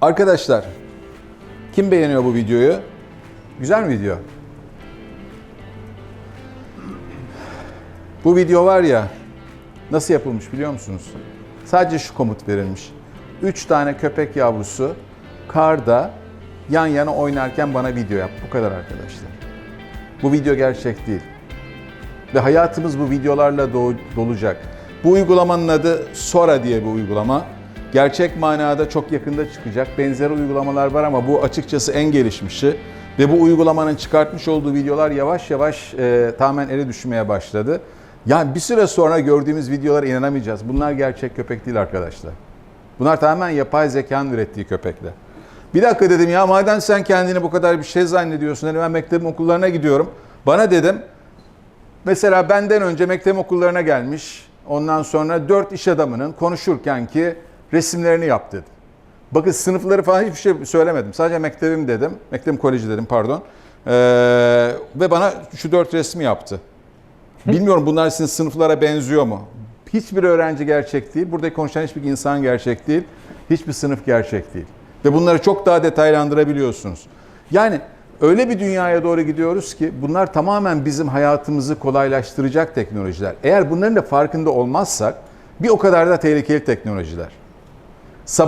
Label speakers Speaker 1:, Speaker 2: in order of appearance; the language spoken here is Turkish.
Speaker 1: Arkadaşlar, kim beğeniyor bu videoyu? Güzel mi video? Bu video var ya, nasıl yapılmış biliyor musunuz? Sadece şu komut verilmiş. Üç tane köpek yavrusu karda yan yana oynarken bana video yap. Bu kadar arkadaşlar. Bu video gerçek değil. Ve hayatımız bu videolarla do- dolacak. Bu uygulamanın adı Sora diye bir uygulama. Gerçek manada çok yakında çıkacak. Benzer uygulamalar var ama bu açıkçası en gelişmişi. Ve bu uygulamanın çıkartmış olduğu videolar yavaş yavaş e, tamamen ele düşmeye başladı. Yani bir süre sonra gördüğümüz videolara inanamayacağız. Bunlar gerçek köpek değil arkadaşlar. Bunlar tamamen yapay zekanın ürettiği köpekler. Bir dakika dedim ya madem sen kendini bu kadar bir şey zannediyorsun. Hani ben mektebin okullarına gidiyorum. Bana dedim Mesela benden önce mektep okullarına gelmiş, ondan sonra dört iş adamının konuşurken ki resimlerini yap dedim. Bakın sınıfları falan hiçbir şey söylemedim. Sadece mektebim dedim, mektebim koleji dedim pardon. Ee, ve bana şu dört resmi yaptı. Bilmiyorum bunlar sizin sınıflara benziyor mu? Hiçbir öğrenci gerçek değil. Burada konuşan hiçbir insan gerçek değil. Hiçbir sınıf gerçek değil. Ve bunları çok daha detaylandırabiliyorsunuz. Yani öyle bir dünyaya doğru gidiyoruz ki bunlar tamamen bizim hayatımızı kolaylaştıracak teknolojiler. Eğer bunların da farkında olmazsak bir o kadar da tehlikeli teknolojiler.